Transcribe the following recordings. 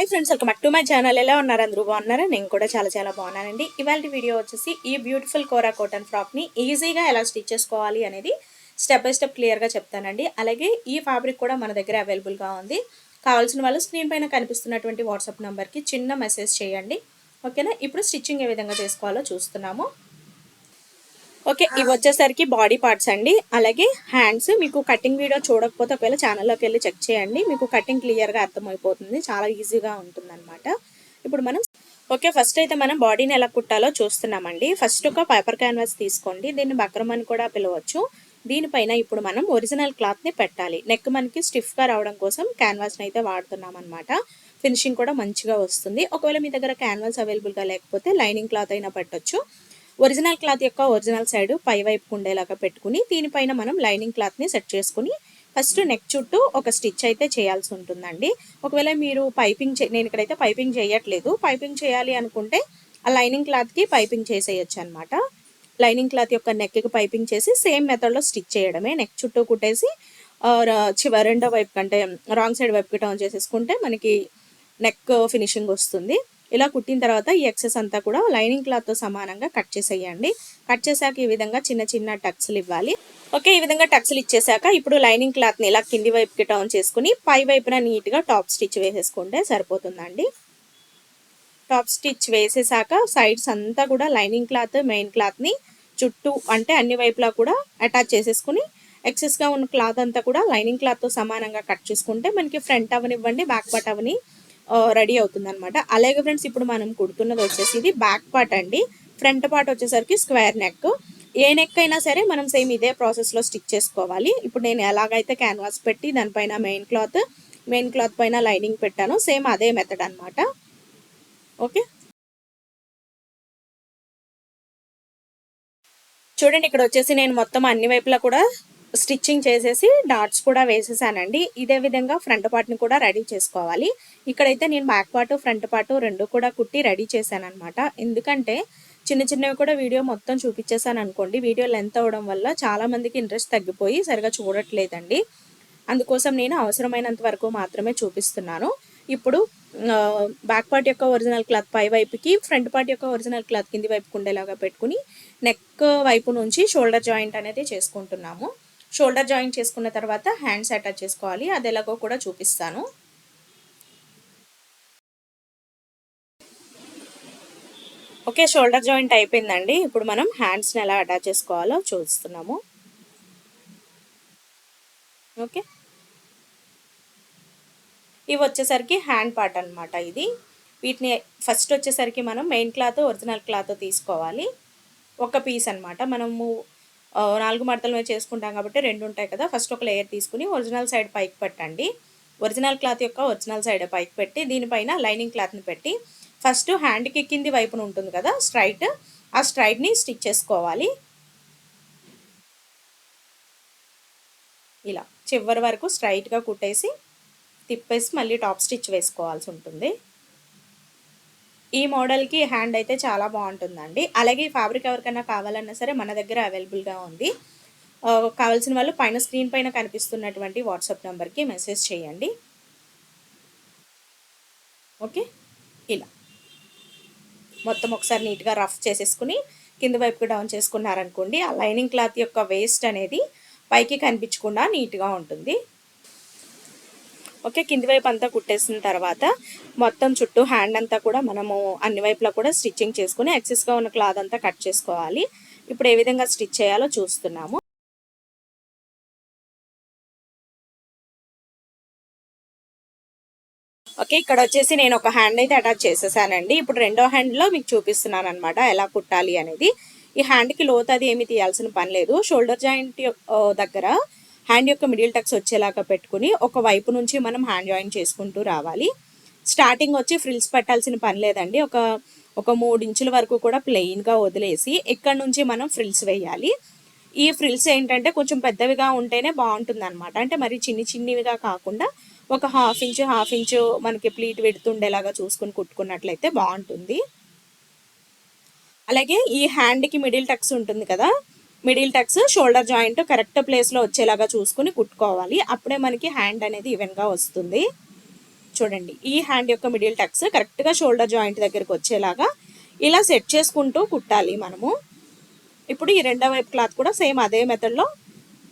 Hi friends welcome back to my channel ఎలా ఉన్నారు అందరూ? బాగున్నారా? నేను కూడా చాలా చాలా బాగున్నానండి. ఇవాళ వీడియో వచ్చేసి ఈ బ్యూటిఫుల్ కోరా కాటన్ ఫ్రాక్ని ఈజీగా ఎలా స్టిచ్ చేసుకోవాలి అనేది స్టెప్ బై స్టెప్ క్లియర్గా చెప్తానండి. అలాగే ఈ ఫ్యాబ్రిక్ కూడా మన దగ్గర అవైలబుల్గా ఉంది. కావాల్సిన వాళ్ళు స్క్రీన్ పైన కనిపిస్తున్నటువంటి వాట్సాప్ నెంబర్కి చిన్న మెసేజ్ చేయండి. ఓకేనా ఇప్పుడు స్టిచ్చింగ్ ఏ విధంగా చేసుకోవాలో చూస్తున్నాము. ఓకే ఇవి వచ్చేసరికి బాడీ పార్ట్స్ అండి. అలాగే హ్యాండ్స్ మీకు కటింగ్ వీడియో చూడకపోతే ఒకవేళ ఛానల్లోకి వెళ్ళి చెక్ చేయండి. మీకు కటింగ్ క్లియర్గా అర్థమైపోతుంది. చాలా ఈజీగా ఉంటుంది అనమాట ఇప్పుడు మనం ఓకే ఫస్ట్ అయితే మనం బాడీని ఎలా కుట్టాలో చూస్తున్నామండి. ఫస్ట్ ఒక పేపర్ క్యాన్వాస్ తీసుకోండి. దీన్ని బక్రం అని కూడా పిలవచ్చు. దీనిపైన ఇప్పుడు మనం ఒరిజినల్ క్లాత్ని పెట్టాలి. నెక్ మనకి స్టిఫ్గా రావడం కోసం క్యాన్వాస్ని అయితే వాడుతున్నాం అనమాట ఫినిషింగ్ కూడా మంచిగా వస్తుంది. ఒకవేళ మీ దగ్గర క్యాన్వాస్ అవైలబుల్గా లేకపోతే లైనింగ్ క్లాత్ అయినా పెట్టొచ్చు. ఒరిజినల్ క్లాత్ యొక్క ఒరిజినల్ సైడ్ పై వైపు ఉండేలాగా పెట్టుకుని దీనిపైన మనం లైనింగ్ క్లాత్ని సెట్ చేసుకుని ఫస్ట్ నెక్ చుట్టూ ఒక స్టిచ్ అయితే చేయాల్సి ఉంటుందండి. ఒకవేళ మీరు పైపింగ్ నేను ఇక్కడైతే పైపింగ్ చేయట్లేదు. పైపింగ్ చేయాలి అనుకుంటే ఆ లైనింగ్ క్లాత్కి పైపింగ్ చేసేయచ్చు అనమాట లైనింగ్ క్లాత్ యొక్క నెక్కి పైపింగ్ చేసి సేమ్ మెథడ్లో స్టిచ్ చేయడమే. నెక్ చుట్టూ కుట్టేసి చివ రెండో వైపు కంటే రాంగ్ సైడ్ వైపుకి టర్న్ చేసేసుకుంటే మనకి నెక్ ఫినిషింగ్ వస్తుంది. ఇలా కుట్టిన తర్వాత ఈ ఎక్సెస్ అంతా కూడా లైనింగ్ క్లాత్తో సమానంగా కట్ చేసేయండి. కట్ చేశాక ఈ విధంగా చిన్న చిన్న టక్స్లు ఇవ్వాలి. ఓకే ఈ విధంగా టక్స్లు ఇచ్చేసాక ఇప్పుడు లైనింగ్ క్లాత్ని ఇలా కింది వైపుకి టర్న్ చేసుకుని పై వైపున నీట్గా టాప్ స్టిచ్ వేసేసుకుంటే సరిపోతుందండి. టాప్ స్టిచ్ వేసేసాక సైడ్స్ అంతా కూడా లైనింగ్ క్లాత్ మెయిన్ క్లాత్ని చుట్టూ అంటే అన్ని వైపులా కూడా అటాచ్ చేసేసుకుని ఎక్సెస్గా ఉన్న క్లాత్ అంతా కూడా లైనింగ్ క్లాత్తో సమానంగా కట్ చేసుకుంటే మనకి ఫ్రంట్ అవనివ్వండి బ్యాక్ పార్ట్ అవని రెడీ అవుతుంది అనమాట అలాగే ఫ్రెండ్స్ ఇప్పుడు మనం కుడుతున్నది వచ్చేసి ఇది బ్యాక్ పార్ట్ అండి. ఫ్రంట్ పార్ట్ వచ్చేసరికి స్క్వేర్ నెక్. ఏ నెక్ అయినా సరే మనం సేమ్ ఇదే ప్రాసెస్లో స్టిచ్ చేసుకోవాలి. ఇప్పుడు నేను ఎలాగైతే క్యాన్వాస్ పెట్టి దానిపైన మెయిన్ క్లాత్ మెయిన్ క్లాత్ పైన లైనింగ్ పెట్టాను సేమ్ అదే మెథడ్ అనమాట ఓకే? చూడండి ఇక్కడ వచ్చేసి నేను మొత్తం అన్ని వైపులా కూడా స్టిచ్చింగ్ చేసేసి డాట్స్ కూడా వేసేసానండి. ఇదే విధంగా ఫ్రంట్ పార్ట్ని కూడా రెడీ చేసుకోవాలి. ఇక్కడైతే నేను బ్యాక్ పార్ట్ ఫ్రంట్ పార్ట్ రెండు కూడా కుట్టి రెడీ చేశాను అనమాట ఎందుకంటే చిన్న చిన్నవి కూడా వీడియో మొత్తం చూపించేసాను అనుకోండి వీడియో లెంత్ అవ్వడం వల్ల చాలా మందికి ఇంట్రెస్ట్ తగ్గిపోయి సరిగా చూడట్లేదండి. అందుకోసం నేను అవసరమైనంత వరకు మాత్రమే చూపిస్తున్నాను. ఇప్పుడు బ్యాక్ పార్ట్ యొక్క ఒరిజినల్ క్లాత్ పై వైపుకి ఫ్రంట్ పార్ట్ యొక్క ఒరిజినల్ క్లాత్ కింది వైపుకు ఉండేలాగా పెట్టుకుని నెక్ వైపు నుంచి షోల్డర్ జాయింట్ అనేది చేసుకుంటున్నాము. షోల్డర్ జాయింట్ చేసుకున్న తర్వాత హ్యాండ్స్ అటాచ్ చేసుకోవాలి. అది ఎలాగో కూడా చూపిస్తాను. ఓకే షోల్డర్ జాయింట్ అయిపోయిందండి. ఇప్పుడు మనం హ్యాండ్స్ని ఎలా అటాచ్ చేసుకోవాలో చూస్తున్నాము. ఓకే. ఇవి వచ్చేసరికి హ్యాండ్ పార్ట్ అనమాట ఇది. వీటిని ఫస్ట్ వచ్చేసరికి మనం మెయిన్ క్లాత్ ఒరిజినల్ క్లాత్ తీసుకోవాలి. ఒక పీస్ అనమాట మనము నాలుగు మడతల మీద చేసుకుంటాం కాబట్టి రెండు ఉంటాయి కదా. ఫస్ట్ ఒక లేయర్ తీసుకుని ఒరిజినల్ సైడ్ పైకి పెట్టండి. ఒరిజినల్ క్లాత్ యొక్క ఒరిజినల్ సైడ్ పైకి పెట్టి దీనిపైన లైనింగ్ క్లాత్ని పెట్టి ఫస్ట్ హ్యాండ్కి కింది వైపున ఉంటుంది కదా స్ట్రైట్ ఆ స్ట్రైట్ని స్టిచ్ చేసుకోవాలి. ఇలా చివరి వరకు స్ట్రైట్గా కుట్టేసి తిప్పేసి మళ్ళీ టాప్ స్టిచ్ వేసుకోవాల్సి ఉంటుంది. ఈ మోడల్కి హ్యాండ్ అయితే చాలా బాగుంటుందండి. అలాగే ఈ ఫ్యాబ్రిక్ ఎవరికైనా కావాలన్నా సరే మన దగ్గర అవైలబుల్గా ఉంది. కావాల్సిన వాళ్ళు పైన స్క్రీన్ పైన కనిపిస్తున్నటువంటి వాట్సాప్ నెంబర్కి మెసేజ్ చేయండి. ఓకే? ఇలా. మొత్తం ఒకసారి నీట్గా రఫ్ చేసేసుకుని కింద వైపుకి డౌన్ చేసుకున్నారనుకోండి ఆ లైనింగ్ క్లాత్ యొక్క వేస్ట్ అనేది పైకి కనిపించకుండా నీట్గా ఉంటుంది. ఓకే కింది వైపు అంతా కుట్టేసిన తర్వాత మొత్తం చుట్టూ హ్యాండ్ అంతా కూడా మనము అన్ని వైపులా కూడా స్టిచ్చింగ్ చేసుకుని ఎక్సెస్గా ఉన్న క్లాత్ అంతా కట్ చేసుకోవాలి. ఇప్పుడు ఏ విధంగా స్టిచ్ చేయాలో చూస్తున్నాము. ఓకే ఇక్కడ వచ్చేసి నేను ఒక హ్యాండ్ అయితే అటాచ్ చేసేసానండి. ఇప్పుడు రెండో హ్యాండ్లో మీకు చూపిస్తున్నాను అనమాట ఎలా కుట్టాలి అనేది. ఈ హ్యాండ్కి లోతు అది ఏమి తీయాల్సిన పని లేదు. షోల్డర్ జాయింట్ దగ్గర హ్యాండ్ యొక్క మిడిల్ టక్స్ వచ్చేలాగా పెట్టుకుని ఒక వైపు నుంచి మనం హ్యాండ్ జాయిన్ చేసుకుంటూ రావాలి. స్టార్టింగ్ వచ్చి ఫ్రిల్స్ పెట్టాల్సిన పని లేదండి. ఒక ఒక మూడు ఇంచుల వరకు కూడా ప్లెయిన్గా వదిలేసి ఇక్కడ నుంచి మనం ఫ్రిల్స్ వేయాలి. ఈ ఫ్రిల్స్ ఏంటంటే కొంచెం పెద్దవిగా ఉంటేనే బాగుంటుంది అనమాట అంటే మరి చిన్ని చిన్నివిగా కాకుండా ఒక హాఫ్ ఇంచు హాఫ్ ఇంచు మనకి ప్లీట్ పెడుతుండేలాగా చూసుకుని కుట్టుకున్నట్లయితే బాగుంటుంది. అలాగే ఈ హ్యాండ్కి మిడిల్ టక్స్ ఉంటుంది కదా middle tucks shoulder joint correct ప్లేస్లో వచ్చేలాగా చూసుకుని కుట్టుకోవాలి. అప్పుడే మనకి హ్యాండ్ అనేది ఈవెన్గా వస్తుంది. చూడండి ఈ హ్యాండ్ యొక్క మిడిల్ టక్స్ కరెక్ట్గా షోల్డర్ జాయింట్ దగ్గరికి వచ్చేలాగా ఇలా సెట్ చేసుకుంటూ కుట్టాలి మనము. ఇప్పుడు ఈ రెండవ వైపు క్లాత్ కూడా సేమ్ అదే మెథడ్లో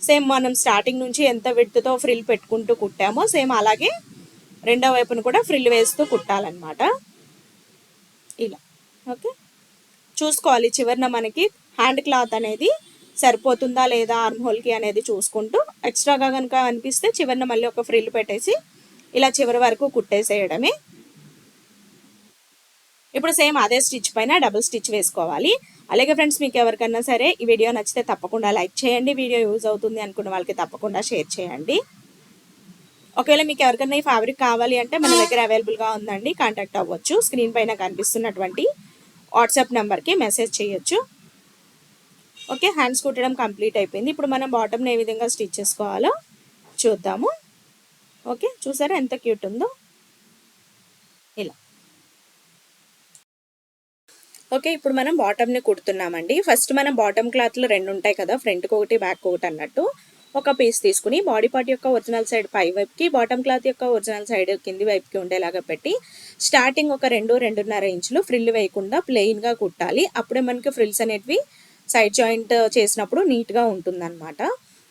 సేమ్ మనం స్టార్టింగ్ నుంచి ఎంత విడ్త్తో ఫ్రిల్ పెట్టుకుంటూ కుట్టామో సేమ్ అలాగే రెండో వైపును కూడా ఫ్రిల్ వేస్తూ కుట్టాలన్నమాట. ఇలా ఓకే? చూసుకోవాలి చివరిన మనకి హ్యాండ్ క్లాత్ అనేది సరిపోతుందా లేదా ఆర్మ్ హోల్కి అనేది చూసుకుంటూ ఎక్స్ట్రాగా కనుక అనిపిస్తే చివరిన మళ్ళీ ఒక ఫ్రిల్ పెట్టేసి ఇలా చివరి వరకు కుట్టేసేయడమే. ఇప్పుడు సేమ్ అదే స్టిచ్ పైన డబుల్ స్టిచ్ వేసుకోవాలి. అలాగే ఫ్రెండ్స్ మీకు ఎవరికన్నా సరే ఈ వీడియో నచ్చితే తప్పకుండా లైక్ చేయండి. వీడియో యూజ్ అవుతుంది అనుకున్న వాళ్ళకి తప్పకుండా షేర్ చేయండి. ఒకవేళ మీకు ఎవరికైనా ఈ ఫ్యాబ్రిక్ కావాలి అంటే మన దగ్గర అవైలబుల్గా ఉందండి కాంటాక్ట్ అవ్వచ్చు. స్క్రీన్ పైన కనిపిస్తున్నటువంటి వాట్సాప్ నెంబర్కి మెసేజ్ చేయొచ్చు. ఓకే హ్యాండ్స్ కుట్టడం కంప్లీట్ అయిపోయింది. ఇప్పుడు మనం బాటమ్ని ఏ విధంగా స్టిచ్ చేసుకోవాలో చూద్దాము. ఓకే చూసారా ఎంత క్యూట్ ఉందో? ఇలా. ఓకే ఇప్పుడు మనం బాటమ్ని కుడుతున్నామండి. ఫస్ట్ మనం బాటమ్ క్లాత్లు రెండు ఉంటాయి కదా ఫ్రంట్కి ఒకటి బ్యాక్ ఒకటి అన్నట్టు. ఒక పీస్ తీసుకుని బాడీ పార్ట్ యొక్క ఒరిజినల్ సైడ్ పై వైపుకి బాటమ్ క్లాత్ యొక్క ఒరిజినల్ సైడ్ కింది వైపుకి ఉండేలాగా పెట్టి స్టార్టింగ్ ఒక రెండు రెండున్నర ఇంచులు ఫ్రిల్ వేయకుండా ప్లెయిన్గా కుట్టాలి. అప్పుడే మనకి ఫ్రిల్స్ అనేటివి సైడ్ జాయింట్ చేసినప్పుడు నీట్గా ఉంటుందన్నమాట.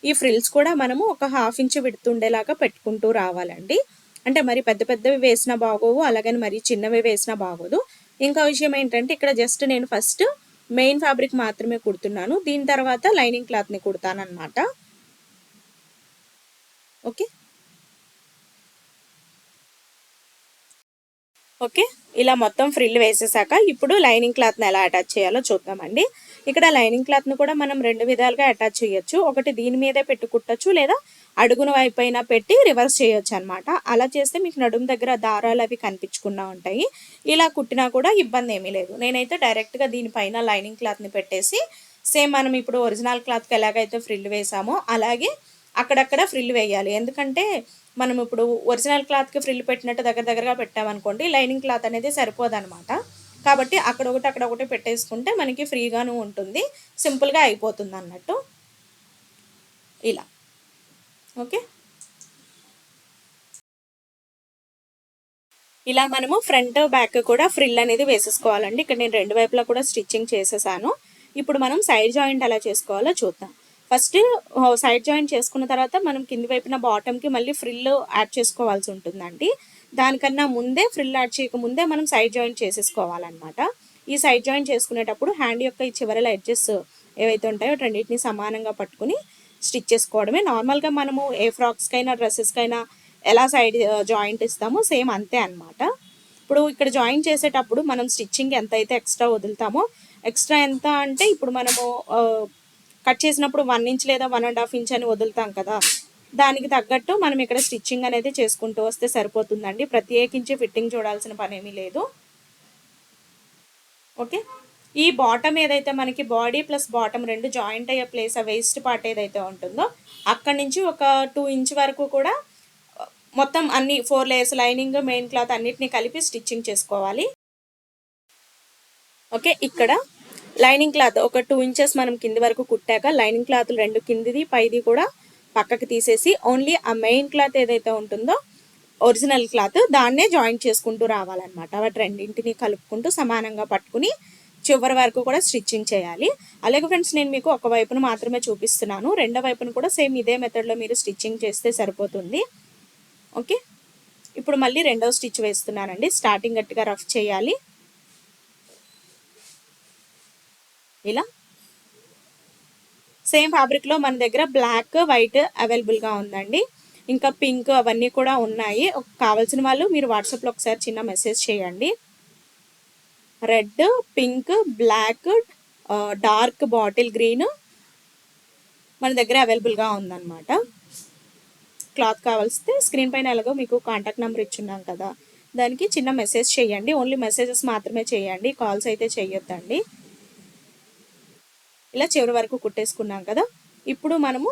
ఈ ఫ్రిల్స్ కూడా మనము ఒక హాఫ్ ఇంచ్ విడుతుండేలాగా పెట్టుకుంటూ రావాలండి. అంటే మరి పెద్ద పెద్దవి వేసినా బాగోవు అలాగని మరి చిన్నవి వేసినా బాగోదు. ఇంకా విషయం ఏంటంటే ఇక్కడ జస్ట్ నేను ఫస్ట్ మెయిన్ ఫ్యాబ్రిక్ మాత్రమే కుడుతున్నాను. దీని తర్వాత లైనింగ్ క్లాత్ని కుడతానమాట ఓకే? ఓకే? ఇలా మొత్తం ఫ్రిల్ వేసేసాక ఇప్పుడు లైనింగ్ క్లాత్ని ఎలా అటాచ్ చేయాలో చూద్దామండి. ఇక్కడ లైనింగ్ క్లాత్ను కూడా మనం రెండు విధాలుగా అటాచ్ చేయొచ్చు. ఒకటి దీని మీదే పెట్టి కుట్టచ్చు లేదా అడుగున వైపు అయినా పెట్టి రివర్స్ చేయొచ్చు అనమాట అలా చేస్తే మీకు నడుము దగ్గర దారాలు అవి కనిపించకుండా ఉంటాయి. ఇలా కుట్టినా కూడా ఇబ్బంది ఏమీ లేదు. నేనైతే డైరెక్ట్గా దీనిపైన లైనింగ్ క్లాత్ని పెట్టేసి సేమ్ మనం ఇప్పుడు ఒరిజినల్ క్లాత్కి ఎలాగైతే ఫ్రిల్ వేసామో అలాగే అక్కడక్కడ ఫ్రిల్ వేయాలి. ఎందుకంటే మనం ఇప్పుడు ఒరిజినల్ క్లాత్కి ఫ్రిల్ పెట్టినట్టు దగ్గర దగ్గరగా పెట్టామనుకోండి లైనింగ్ క్లాత్ అనేది సరిపోదన్నమాట కాబట్టి అక్కడ ఒకటి అక్కడ ఒకటి పెట్టేసుకుంటే మనకి ఫ్రీగాను ఉంటుంది. సింపుల్గా అయిపోతుంది అన్నట్టు ఇలా. ఓకే? ఇలా మనము ఫ్రంట్ బ్యాక్ కూడా ఫ్రిల్ అనేది వేసేసుకోవాలండి. ఇక్కడ నేను రెండు వైపులా కూడా స్టిచ్చింగ్ చేసేసాను. ఇప్పుడు మనం సైడ్ జాయింట్ ఎలా చేసుకోవాలో చూద్దాం. ఫస్ట్ సైడ్ జాయింట్ చేసుకున్న తర్వాత మనం కింది వైపున బాటమ్కి మళ్ళీ ఫ్రిల్ యాడ్ చేసుకోవాల్సి ఉంటుందండి. దానికన్నా ముందే ఫ్రిల్ యాడ్ చేయకముందే మనం సైడ్ జాయింట్ చేసేసుకోవాలన్నమాట. ఈ సైడ్ జాయింట్ చేసుకునేటప్పుడు హ్యాండ్ యొక్క ఈ చివరల ఎడ్జెస్ ఏవైతే ఉంటాయో రెండింటిని సమానంగా పట్టుకుని స్టిచ్ చేసుకోవడమే. నార్మల్గా మనము ఏ ఫ్రాక్స్కైనా డ్రెస్సెస్కైనా ఎలా సైడ్ జాయింట్ uh, ఇస్తామో సేమ్ అంతే అనమాట ఇప్పుడు ఇక్కడ జాయిన్ చేసేటప్పుడు మనం స్టిచ్చింగ్ ఎంత అయితే ఎక్స్ట్రా వదులుతామో ఎక్స్ట్రా ఎంత అంటే ఇప్పుడు మనము uh, కట్ చేసినప్పుడు వన్ ఇంచ్ లేదా వన్ అండ్ హాఫ్ ఇంచ్ అని వదులుతాం కదా. దానికి తగ్గట్టు మనం ఇక్కడ స్టిచ్చింగ్ అనేది చేసుకుంటూ వస్తే సరిపోతుందండి. ప్రత్యేకించి ఫిట్టింగ్ చూడాల్సిన పని ఏమీ లేదు. ఓకే? ఈ బాటమ్ ఏదైతే మనకి బాడీ ప్లస్ బాటమ్ రెండు జాయింట్ అయ్యే ప్లేస్ ఆ వేస్ట్ పార్ట్ ఏదైతే ఉంటుందో అక్కడి నుంచి ఒక టూ ఇంచ్ వరకు కూడా మొత్తం అన్ని four layers lining main cloth అన్నిటిని కలిపి స్టిచ్చింగ్ చేసుకోవాలి. ఓకే? ఇక్కడ లైనింగ్ క్లాత్ ఒక టూ ఇంచెస్ మనం కింది వరకు కుట్టాక లైనింగ్ క్లాత్ రెండు కిందిది పైది కూడా పక్కకి తీసేసి ఓన్లీ ఆ మెయిన్ క్లాత్ ఏదైతే ఉంటుందో ఒరిజినల్ క్లాత్ దాన్నే జాయింట్ చేసుకుంటూ రావాలన్నమాట. వాటి రెండింటిని కలుపుకుంటూ సమానంగా పట్టుకుని చివరి వరకు కూడా స్టిచ్చింగ్ చేయాలి. అలాగే ఫ్రెండ్స్ నేను మీకు ఒక వైపును మాత్రమే చూపిస్తున్నాను. రెండో వైపును కూడా సేమ్ ఇదే మెథడ్లో మీరు స్టిచ్చింగ్ చేస్తే సరిపోతుంది. ఓకే? ఇప్పుడు మళ్ళీ రెండో స్టిచ్ వేస్తున్నానండి. స్టార్టింగ్ గట్టిగా రఫ్ చేయాలి. ఇలా. సేమ్ ఫ్యాబ్రిక్లో మన దగ్గర బ్లాక్ వైట్ అవైలబుల్గా ఉందండి. ఇంకా పింక్ అవన్నీ కూడా ఉన్నాయి. కావాల్సిన వాళ్ళు మీరు వాట్సాప్లో ఒకసారి చిన్న మెసేజ్ చేయండి. Red pink black dark bottle green మన దగ్గర అవైలబుల్గా ఉందన్నమాట. క్లాత్ కావాల్సితే స్క్రీన్ పైన ఎలాగో మీకు కాంటాక్ట్ నెంబర్ ఇచ్చున్నాం కదా. దానికి చిన్న మెసేజ్ చేయండి. ఓన్లీ మెసేజెస్ మాత్రమే చేయండి. కాల్స్ అయితే చేయొద్దండి. ఇలా చివరి వరకు కుట్టేసుకున్నాం కదా. ఇప్పుడు మనము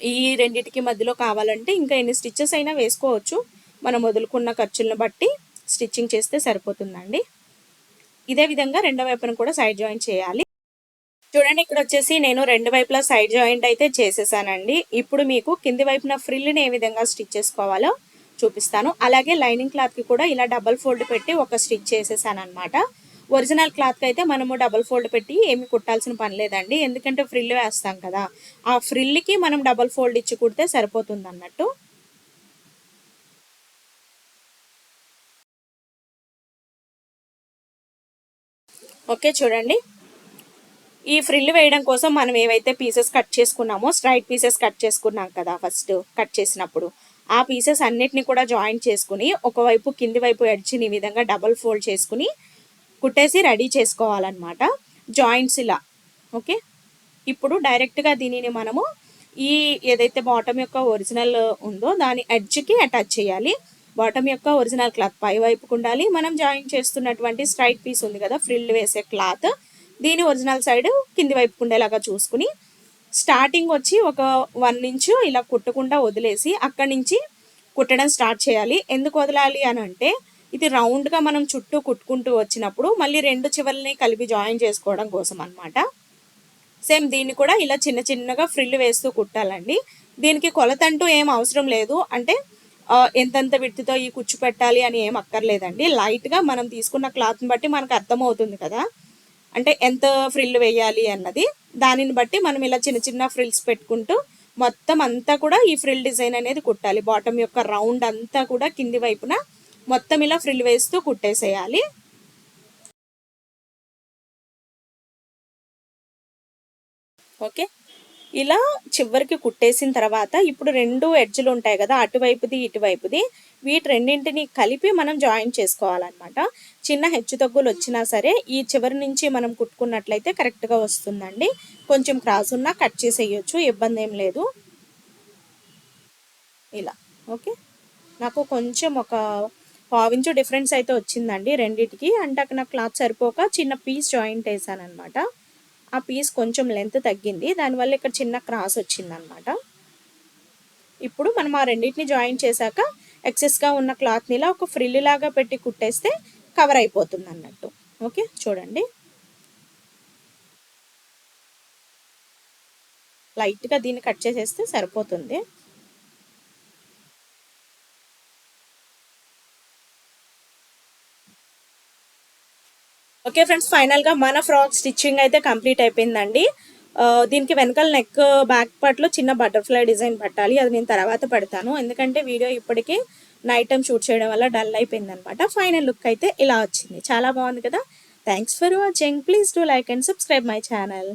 ఈ రెండింటికి మధ్యలో కావాలంటే ఇంకా ఎన్ని స్టిచ్చెస్ అయినా వేసుకోవచ్చు. మనం వదులుకున్న ఖర్చులను బట్టి స్టిచ్చింగ్ చేస్తే సరిపోతుందండి. ఇదే విధంగా రెండో వైపున కూడా సైడ్ జాయిన్ చేయాలి. చూడండి ఇక్కడ వచ్చేసి నేను రెండు వైపులా సైడ్ జాయింట్ అయితే చేసేసానండి. ఇప్పుడు మీకు కింది వైపున ఫ్రిల్ని ఏ విధంగా స్టిచ్ చేసుకోవాలో చూపిస్తాను. అలాగే లైనింగ్ క్లాత్కి కూడా ఇలా డబల్ ఫోల్డ్ పెట్టి ఒక స్టిచ్ చేసేసాను అనమాట ఒరిజినల్ క్లాత్కి అయితే మనము డబల్ ఫోల్డ్ పెట్టి ఏమి కుట్టాల్సిన పని లేదండి. ఎందుకంటే ఫ్రిల్ వేస్తాం కదా. ఆ ఫ్రిల్కి మనం డబల్ ఫోల్డ్ ఇచ్చి కుడితే సరిపోతుంది అన్నట్టు. ఓకే చూడండి. ఈ ఫ్రిల్ వేయడం కోసం మనం ఏవైతే పీసెస్ కట్ చేసుకున్నామో స్ట్రైట్ పీసెస్ కట్ చేసుకున్నాం కదా ఫస్ట్ కట్ చేసినప్పుడు. ఆ పీసెస్ అన్నిటిని కూడా జాయింట్ చేసుకుని ఒకవైపు కింది వైపు ఎడ్జిని ఈ విధంగా డబల్ ఫోల్డ్ చేసుకుని కుట్టేసి రెడీ చేసుకోవాలన్నమాట. జాయింట్స్ ఇలా. ఓకే? ఇప్పుడు డైరెక్ట్గా దీనిని మనము ఈ ఏదైతే బాటమ్ యొక్క ఒరిజినల్ ఉందో దాని ఎడ్జ్కి అటాచ్ చేయాలి. బాటమ్ యొక్క ఒరిజినల్ క్లాత్ పై వైపుకు ఉండాలి. మనం జాయిన్ చేస్తున్నటువంటి స్ట్రైట్ పీస్ ఉంది కదా ఫ్రిల్ వేసే క్లాత్. దీని ఒరిజినల్ సైడ్ కింది వైపుకు ఉండేలాగా చూసుకుని స్టార్టింగ్ వచ్చి ఒక వన్ ఇంచు ఇలా కుట్టకుండా వదిలేసి అక్కడి నుంచి కుట్టడం స్టార్ట్ చేయాలి. ఎందుకు వదలాలి అని అంటే ఇది రౌండ్గా మనం చుట్టూ కుట్టుకుంటూ వచ్చినప్పుడు మళ్ళీ రెండు చివరిని కలిపి జాయిన్ చేసుకోవడం కోసం అనమాట సేమ్ దీన్ని కూడా ఇలా చిన్న చిన్నగా ఫ్రిల్ వేస్తూ కుట్టాలండి. దీనికి కొలతంటూ ఏం అవసరం లేదు. అంటే ఎంతెంత విడుతుతో ఈ కుచ్చు పెట్టాలి అని ఏం అక్కర్లేదండి. లైట్గా మనం తీసుకున్న క్లాత్ని బట్టి మనకు అర్థమవుతుంది కదా. అంటే ఎంత ఫ్రిల్ వేయాలి అన్నది. దానిని బట్టి మనం ఇలా చిన్న చిన్న ఫ్రిల్స్ పెట్టుకుంటూ మొత్తం అంతా కూడా ఈ ఫ్రిల్ డిజైన్ అనేది కుట్టాలి. బాటమ్ యొక్క రౌండ్ అంతా కూడా కింది వైపున మొత్తం ఇలా ఫ్రిల్ వేస్తూ కుట్టేసేయాలి. ఓకే. ఇలా చివరికి కుట్టేసిన తర్వాత ఇప్పుడు రెండు ఎడ్జ్లు ఉంటాయి కదా అటువైపుది ఇటువైపుది వీటి రెండింటిని కలిపి మనం జాయిన్ చేసుకోవాలన్నమాట. చిన్న హెచ్చు తగ్గులు వచ్చినా సరే ఈ చివరి నుంచి మనం కుట్టుకున్నట్లయితే కరెక్ట్గా వస్తుందండి. కొంచెం క్రాస్ ఉన్నా కట్ చేసేయచ్చు ఇబ్బంది ఏం లేదు. ఇలా. ఓకే. నాకు కొంచెం ఒక పావించు డిఫరెన్స్ అయితే వచ్చిందండి రెండిటికి. అంటే అక్కడ నాకు క్లాత్ సరిపోక చిన్న పీస్ జాయింట్ వేసాను అనమాట ఆ పీస్ కొంచెం లెంత్ తగ్గింది. దానివల్ల ఇక్కడ చిన్న క్రాస్ వచ్చిందనమాట ఇప్పుడు మనం ఆ రెండింటిని జాయిన్ చేశాక ఎక్సెస్గా ఉన్న క్లాత్ని ఇలా ఒక ఫ్రిల్ లాగా పెట్టి కుట్టేస్తే కవర్ అయిపోతుంది అన్నట్టు ఓకే? చూడండి. లైట్గా దీన్ని కట్ చేసేస్తే సరిపోతుంది. ఓకే ఫ్రెండ్స్ ఫైనల్గా మన ఫ్రాక్ స్టిచ్చింగ్ అయితే కంప్లీట్ అయిపోయిందండి. దీనికి వెనకాల నెక్ బ్యాక్ పార్ట్లో చిన్న బటర్ఫ్లై డిజైన్ పట్టాలి. అది నేను తర్వాత పెడతాను. ఎందుకంటే వీడియో ఇప్పటికే నైట్ టైం షూట్ చేయడం వల్ల డల్ అయిపోయింది అనమాట ఫైనల్ లుక్ అయితే ఇలా వచ్చింది. చాలా బాగుంది కదా. Thanks for watching please do like and subscribe my channel